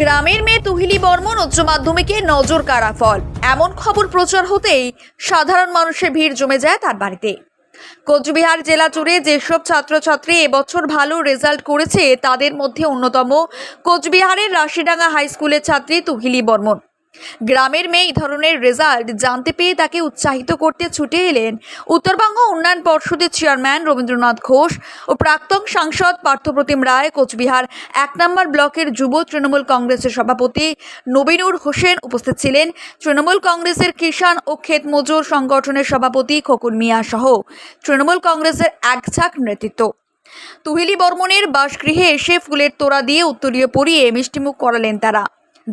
গ্রামের মেয়ে তুহিলি বর্মন উচ্চ মাধ্যমিকে নজর কাড়া ফল। এমন খবর প্রচার হতেই সাধারণ মানুষের ভিড় জমে যায় তার বাড়িতে। কোচবিহার জেলা জুড়ে যেসব ছাত্রছাত্রী এবছর ভালো রেজাল্ট করেছে, তাদের মধ্যে অন্যতম কোচবিহারের রাশিডাঙ্গা হাই স্কুলের ছাত্রী তুহিলি বর্মন। গ্রামের মেয়ে এই ধরনের রেজাল্ট জানতে পেয়ে তাকে উৎসাহিত করতে ছুটে এলেন উত্তরবঙ্গ উন্নয়ন পর্ষদের চেয়ারম্যান রবীন্দ্রনাথ ঘোষ ও প্রাক্তন সাংসদ পার্থপ্রতিম রায়, কোচবিহার এক নম্বর ব্লকের যুব তৃণমূল কংগ্রেসের সভাপতি নবীনুর হোসেন উপস্থিত ছিলেন। তৃণমূল কংগ্রেসের কিষাণ ও ক্ষেত মজুর সংগঠনের সভাপতি খোকন মিয়া সহ তৃণমূল কংগ্রেসের একঝাঁক নেতৃত্ব। তুহিলি বর্মনের বাসগৃহে এসে ফুলের তোড়া দিয়ে উত্তরীয় পরিয়ে মিষ্টিমুখ করালেন তারা।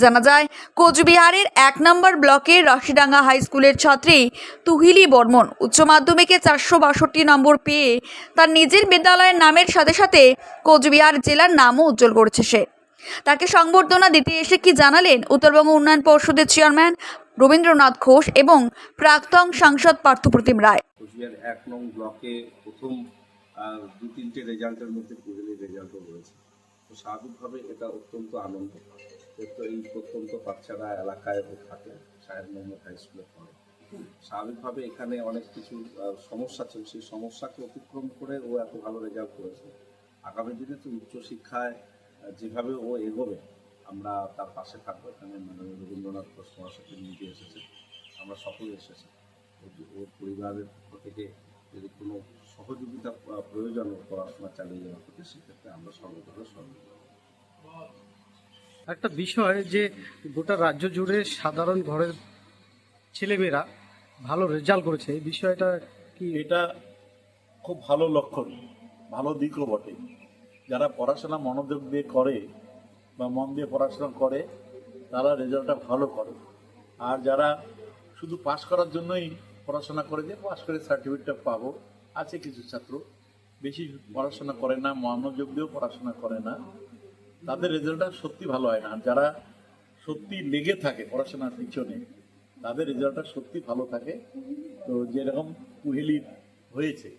জানা যায়, কোচবিহারের এক নম্বর ব্লকের রাশিডাঙ্গা হাই স্কুলের ছাত্রী তুহিলি বর্মন উচ্চ মাধ্যমিকে চারশো বাষট্টি নম্বর পেয়ে তার নিজের বিদ্যালয়ের নামের সাথে সাথে কোচবিহার জেলার নামও উজ্জ্বল করেছে সে। তাকে সংবর্ধনা দিতে এসে কি জানালেন উত্তরবঙ্গ উন্নয়ন পর্ষদের চেয়ারম্যান রবীন্দ্রনাথ ঘোষ এবং প্রাক্তন সাংসদ পার্থপ্রতিম রায়? কোচবিহার এক নং ব্লকে প্রথম দু তিনটে রেজাল্টের মধ্যে রেজাল্টও রয়েছে। স্বাভাবিকভাবে এটা অত্যন্ত আনন্দ। এই প্রত্যন্ত পাঠশালা এলাকায় ও থাকে, সাহেব মোহাম্মদ হাই স্কুলে পড়ে স্বাভাবিকভাবে এখানে অনেক কিছু সমস্যা ছিল। সেই সমস্যাকে অতিক্রম করে ও এত ভালো রেজাল্ট করেছে। আগামী দিনে তো উচ্চশিক্ষায় যেভাবে ও এগোবে, আমরা তার পাশে থাকব। এখানে মাননীয় রবীন্দ্রনাথ ঘোষ মহাশয়কে নিজে এসেছে। আমরা সকলে এসেছি। ওর- পরিবারের পক্ষ থেকে যদি কোনো সহযোগিতা প্রয়োজন পড়াশোনা চালিয়ে যাওয়ার ক্ষেত্রে সেক্ষেত্রে আমরা সর্বদা সহযোগিতা একটা বিষয় যে গোটা রাজ্য জুড়ে সাধারণ ঘরের ছেলেমেয়েরা ভালো রেজাল্ট করেছে, এই বিষয়টা কি? এটা খুব ভালো লক্ষণ, ভালো দিকও বটে। যারা পড়াশোনা মনোযোগ দিয়ে করে বা মন দিয়ে পড়াশোনা করে, তারা রেজাল্টটা ভালো করে। আর যারা শুধু পাশ করার জন্যই পড়াশোনা করে যে, পাশ করে সার্টিফিকেটটা পাবো, আছে কিছু ছাত্র। বেশি পড়াশোনা করে না, মনোযোগ দিয়েও পড়াশোনা করে না। তাদের রেজাল্টটা সত্যি ভালো হয় না। আর যারা সত্যি লেগে থাকে, পড়াশোনার পিছনে, তাদের রেজাল্টটা সত্যি ভালো থাকে। তো যেরকম কুহেলি হয়েছে,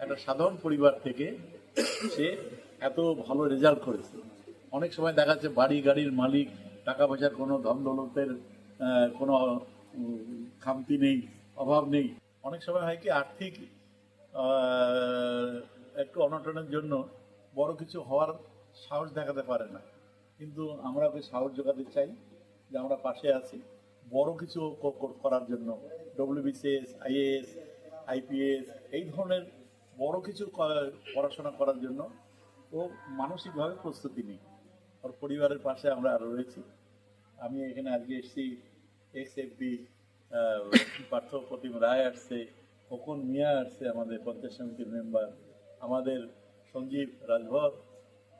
একটা সাধারণ পরিবার থেকে সে এত ভালো রেজাল্ট করেছে। অনেক সময় দেখা যাচ্ছে বাড়ি গাড়ির মালিক, টাকা পয়সার কোনো ধন দৌলতের কোনো খামতি নেই, অভাব নেই। অনেক সময় হয় কি আর্থিক একটু অনটনের জন্য বড় কিছু হওয়ার সাহস দেখাতে পারে না। কিন্তু আমরা ওকে সাহস যোগাতে চাই যে আমরা পাশে আছি। বড় কিছু করার জন্য ডব্লিউবিসিএস আইএএস আইপিএস এই ধরনের বড় কিছু পড়াশোনা করার জন্য ও মানসিকভাবে প্রস্তুতি নেই ওর পরিবারের পাশে আমরা রয়েছি। আমি এখানে আজকে এসেছি। এক্স এফবি পার্থ প্রতিম রায় আসছে, খোকন মিয়া আসছে আমাদের পঞ্চায়েত সমিতির মেম্বার আমাদের সঞ্জীব রাজভর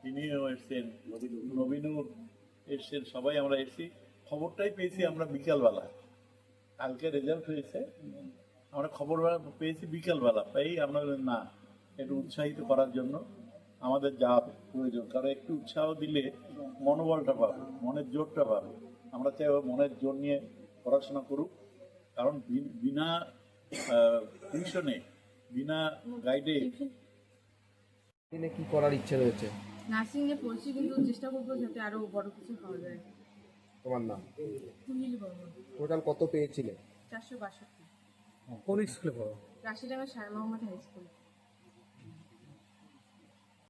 তিনিও এসছেন নবীনুর এসছেন, সবাই আমরা এসেছি। খবরটাই পেয়েছি আমরা বিকালবেলা। কালকে রেজাল্ট হয়েছে। আমরা খবর পেয়েছি বিকালবেলা, তাই আমরা না, একটু উৎসাহিত করার জন্য আমাদের যা প্রয়োজন। কারণ একটু উৎসাহ দিলে মনোবলটা পাবে, মনের জোরটা পাবে। আমরা চাই মনের জোর নিয়ে পড়াশোনা করুক। কারণ বিনা টিউশনে বিনা গাইডে কি করার ইচ্ছে রয়েছে? নার্সিংয়ে পড়ছি কিন্তু চেষ্টা করব যাতে আরও বড় কিছু হওয়া যায়। তোমার নাম? সুনীল বর্মন। টোটাল কত পেয়েছিলে? চারশো বাষট্টি। কোন স্কুলে পড়ো? Rashidanga Sar Mohammad high school.